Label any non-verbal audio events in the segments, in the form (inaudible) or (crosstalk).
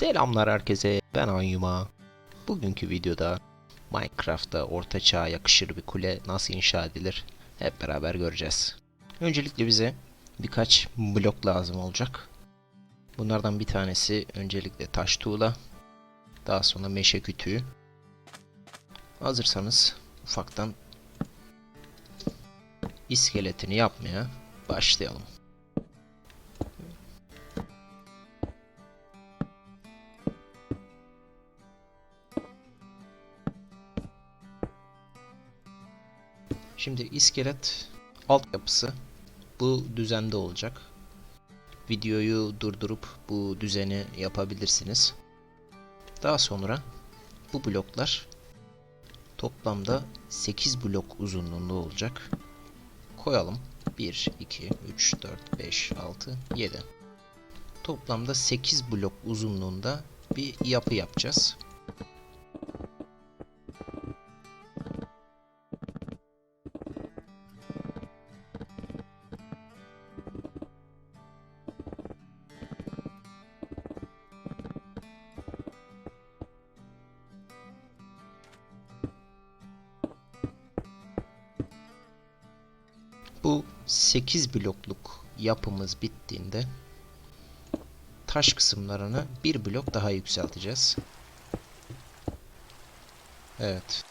Selamlar herkese, ben Anyuma. Bugünkü videoda Minecraft'ta orta çağa yakışır bir kule nasıl inşa edilir hep beraber göreceğiz. Öncelikle bize birkaç blok lazım olacak. Bunlardan bir tanesi öncelikle taş tuğla, daha sonra meşe kütüğü. Hazırsanız ufaktan iskeletini yapmaya başlayalım. Şimdi iskelet altyapısı bu düzende olacak. Videoyu durdurup bu düzeni yapabilirsiniz. Daha sonra bu bloklar toplamda 8 blok uzunluğunda olacak. Koyalım. 1, 2, 3, 4, 5, 6, 7. Toplamda 8 blok uzunluğunda bir yapı yapacağız. Bu 8 blokluk yapımız bittiğinde taş kısımlarını bir blok daha yükselteceğiz. Evet.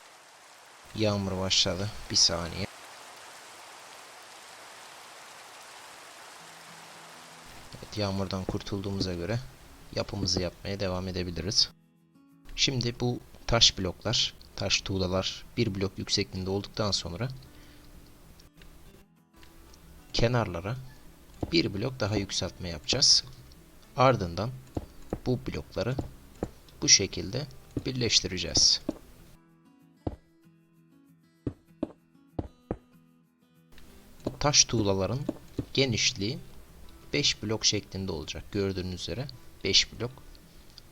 Yağmur başladı. Bir saniye. Evet, yağmurdan kurtulduğumuza göre yapımızı yapmaya devam edebiliriz. Şimdi bu taş bloklar, taş tuğlalar bir blok yüksekliğinde olduktan sonra kenarlara bir blok daha yükseltme yapacağız. Ardından bu blokları bu şekilde birleştireceğiz. Bu taş tuğlaların genişliği 5 blok şeklinde olacak. Gördüğünüz üzere 5 blok.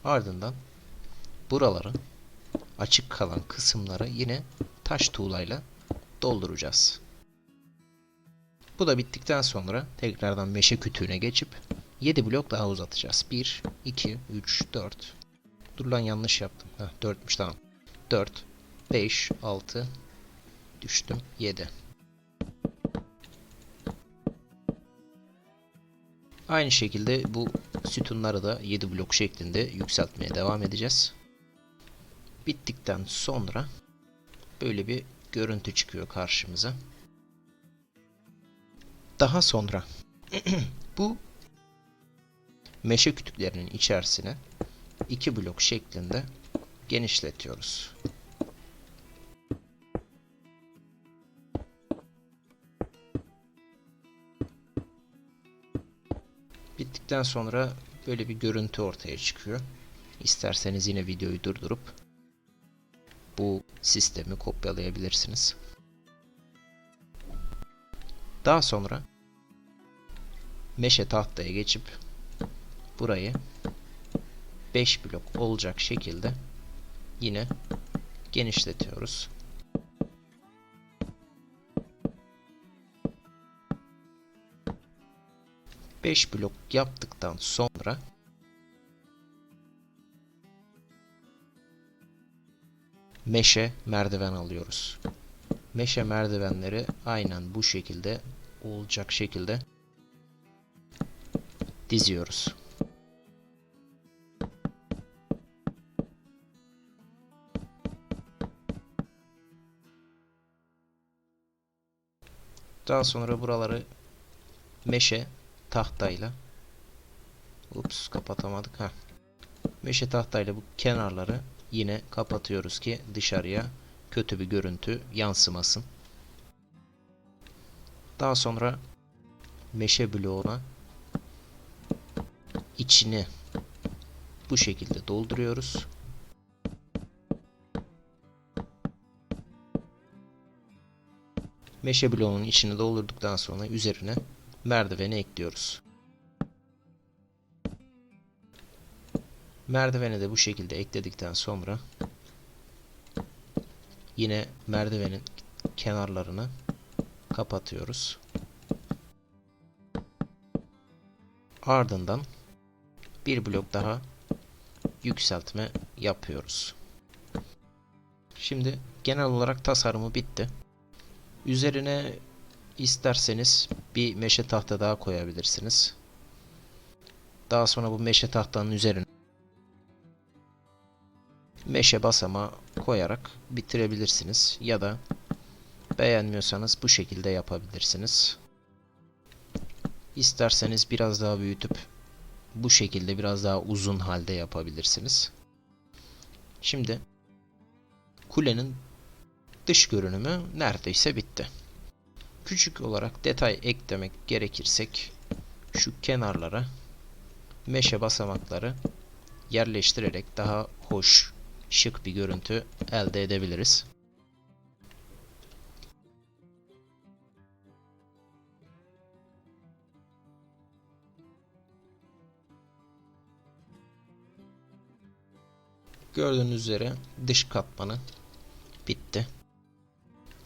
Ardından buraları açık kalan kısımları yine taş tuğlayla dolduracağız. Bu da bittikten sonra tekrardan meşe kütüğüne geçip 7 blok daha uzatacağız. 1, 2, 3, 4. Dur lan yanlış yaptım. Heh, 4'müş tamam. 4, 5, 6, düştüm 7. Aynı şekilde bu sütunları da 7 blok şeklinde yükseltmeye devam edeceğiz. Bittikten sonra böyle bir görüntü çıkıyor karşımıza. Daha sonra (clears throat) bu meşe kütüklerinin içerisine iki blok şeklinde genişletiyoruz. Bittikten sonra böyle bir görüntü ortaya çıkıyor. İsterseniz yine videoyu durdurup bu sistemi kopyalayabilirsiniz. Daha sonra meşe tahtaya geçip burayı 5 blok olacak şekilde yine genişletiyoruz. Beş blok yaptıktan sonra meşe merdiven alıyoruz meşe merdivenleri aynen bu şekilde olacak şekilde diziyoruz. Daha sonra buraları meşe tahtayla Ups kapatamadık ha. Meşe tahtayla bu kenarları yine kapatıyoruz ki dışarıya kötü bir görüntü yansımasın. Daha sonra meşe bloğuna içini bu şekilde dolduruyoruz. Meşe bloğunun içini doldurduktan sonra üzerine merdiveni ekliyoruz. Merdiveni de bu şekilde ekledikten sonra Yine merdivenin kenarlarını kapatıyoruz. Ardından bir blok daha yükseltme yapıyoruz. Şimdi genel olarak tasarımı bitti. Üzerine isterseniz bir meşe tahta daha koyabilirsiniz. Daha sonra bu meşe tahtanın üzerine meşe basama koyarak bitirebilirsiniz. Ya da beğenmiyorsanız bu şekilde yapabilirsiniz. İsterseniz biraz daha büyütüp bu şekilde biraz daha uzun halde yapabilirsiniz. Şimdi kulenin dış görünümü neredeyse bitti. Küçük olarak detay eklemek gerekirsek şu kenarlara meşe basamakları yerleştirerek daha hoş, şık bir görüntü elde edebiliriz. Gördüğünüz üzere dış katmanı bitti.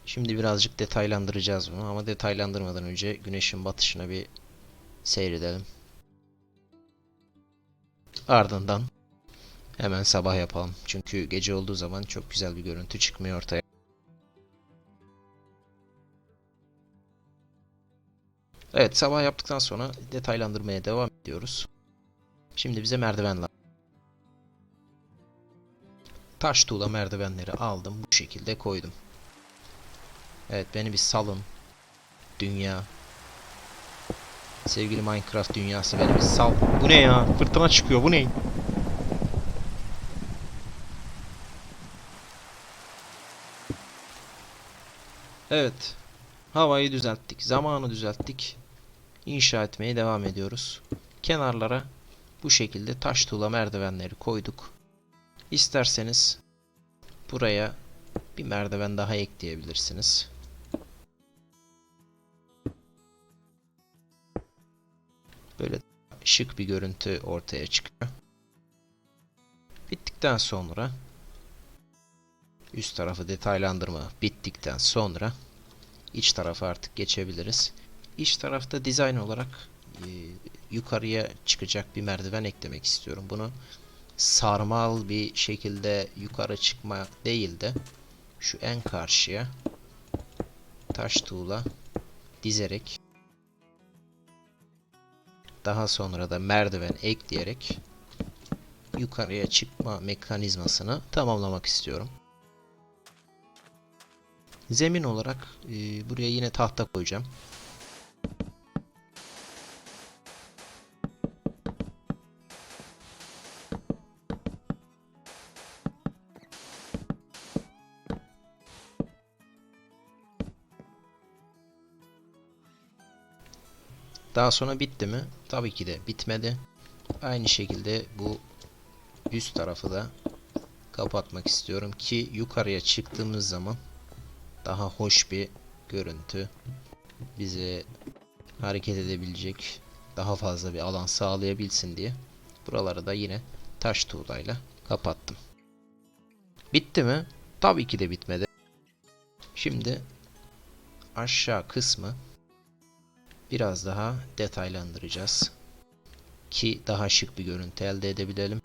Şimdi birazcık detaylandıracağız bunu ama detaylandırmadan önce güneşin batışına bir seyredelim. Ardından hemen sabah yapalım. Çünkü gece olduğu zaman çok güzel bir görüntü çıkmıyor ortaya. Evet sabah yaptıktan sonra detaylandırmaya devam ediyoruz. Şimdi bize merdiven lazım. Taş tuğla merdivenleri aldım. Bu şekilde koydum. Evet beni bir salın. Dünya. Sevgili Minecraft dünyası beni bir sal. Bu ne ya? Fırtına çıkıyor. Bu ne? Evet. Havayı düzelttik. Zamanı düzelttik. İnşa etmeye devam ediyoruz. Kenarlara bu şekilde taş tuğla merdivenleri koyduk. İsterseniz buraya bir merdiven daha ekleyebilirsiniz. Böyle şık bir görüntü ortaya çıkıyor. Bittikten sonra üst tarafı detaylandırma bittikten sonra iç tarafa artık geçebiliriz. İç tarafta dizayn olarak e, yukarıya çıkacak bir merdiven eklemek istiyorum. Bunu sarmal bir şekilde yukarı çıkma değil de şu en karşıya taş tuğla dizerek daha sonra da merdiven ekleyerek yukarıya çıkma mekanizmasını tamamlamak istiyorum. Zemin olarak e, buraya yine tahta koyacağım. Daha sonra bitti mi? Tabii ki de bitmedi. Aynı şekilde bu üst tarafı da kapatmak istiyorum ki yukarıya çıktığımız zaman daha hoş bir görüntü bize hareket edebilecek daha fazla bir alan sağlayabilsin diye buraları da yine taş tuğlayla kapattım. Bitti mi? Tabii ki de bitmedi. Şimdi aşağı kısmı biraz daha detaylandıracağız. Ki daha şık bir görüntü elde edebilelim.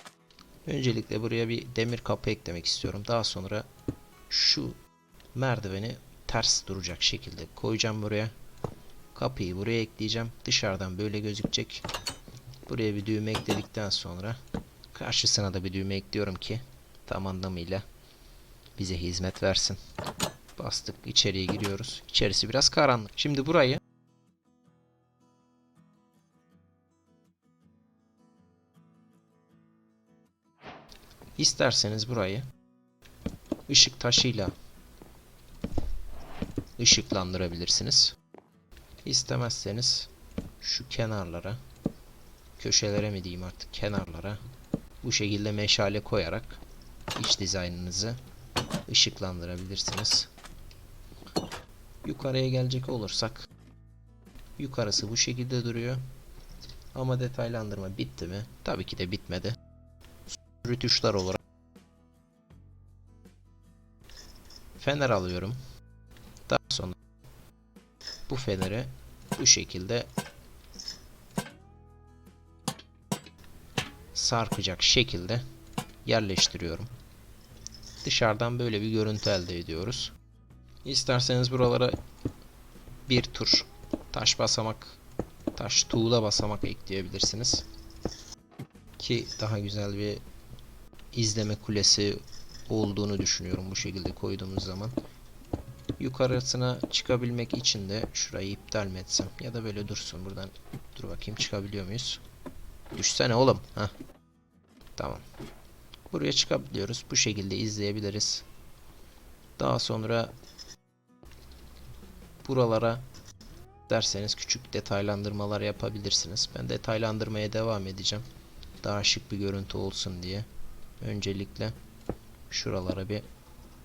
Öncelikle buraya bir demir kapı eklemek istiyorum. Daha sonra şu merdiveni ters duracak şekilde koyacağım buraya. Kapıyı buraya ekleyeceğim. Dışarıdan böyle gözükecek. Buraya bir düğme ekledikten sonra karşısına da bir düğme ekliyorum ki tam anlamıyla bize hizmet versin. Bastık içeriye giriyoruz. İçerisi biraz karanlık. Şimdi burayı İsterseniz burayı ışık taşıyla ışıklandırabilirsiniz. İstemezseniz şu kenarlara köşelere mi diyeyim artık kenarlara bu şekilde meşale koyarak iç dizaynınızı ışıklandırabilirsiniz. Yukarıya gelecek olursak yukarısı bu şekilde duruyor. Ama detaylandırma bitti mi? Tabii ki de bitmedi rütuşlar olarak fener alıyorum. Daha sonra bu feneri bu şekilde sarkacak şekilde yerleştiriyorum. Dışarıdan böyle bir görüntü elde ediyoruz. İsterseniz buralara bir tur taş basamak, taş tuğla basamak ekleyebilirsiniz. Ki daha güzel bir izleme kulesi olduğunu düşünüyorum bu şekilde koyduğumuz zaman. Yukarısına çıkabilmek için de şurayı iptal mi etsem ya da böyle dursun buradan dur bakayım çıkabiliyor muyuz? Düşsene oğlum. Heh. Tamam. Buraya çıkabiliyoruz. Bu şekilde izleyebiliriz. Daha sonra buralara derseniz küçük detaylandırmalar yapabilirsiniz. Ben detaylandırmaya devam edeceğim. Daha şık bir görüntü olsun diye. Öncelikle şuralara bir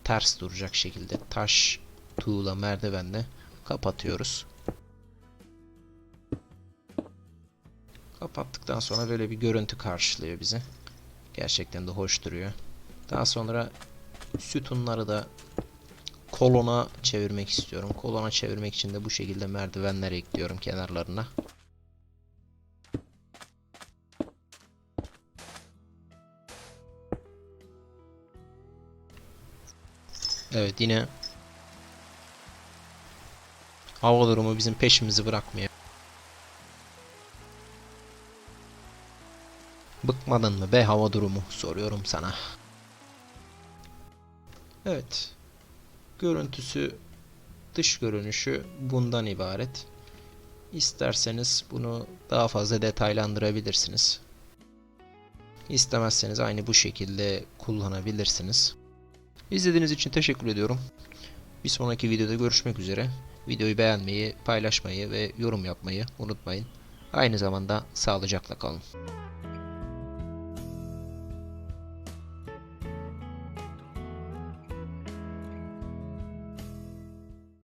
ters duracak şekilde taş, tuğla, merdivenle kapatıyoruz. Kapattıktan sonra böyle bir görüntü karşılıyor bizi. Gerçekten de hoş duruyor. Daha sonra sütunları da kolona çevirmek istiyorum. Kolona çevirmek için de bu şekilde merdivenler ekliyorum kenarlarına. Evet yine hava durumu bizim peşimizi bırakmıyor. Bıkmadın mı be hava durumu soruyorum sana. Evet. Görüntüsü dış görünüşü bundan ibaret. İsterseniz bunu daha fazla detaylandırabilirsiniz. İstemezseniz aynı bu şekilde kullanabilirsiniz. İzlediğiniz için teşekkür ediyorum. Bir sonraki videoda görüşmek üzere. Videoyu beğenmeyi, paylaşmayı ve yorum yapmayı unutmayın. Aynı zamanda sağlıcakla kalın.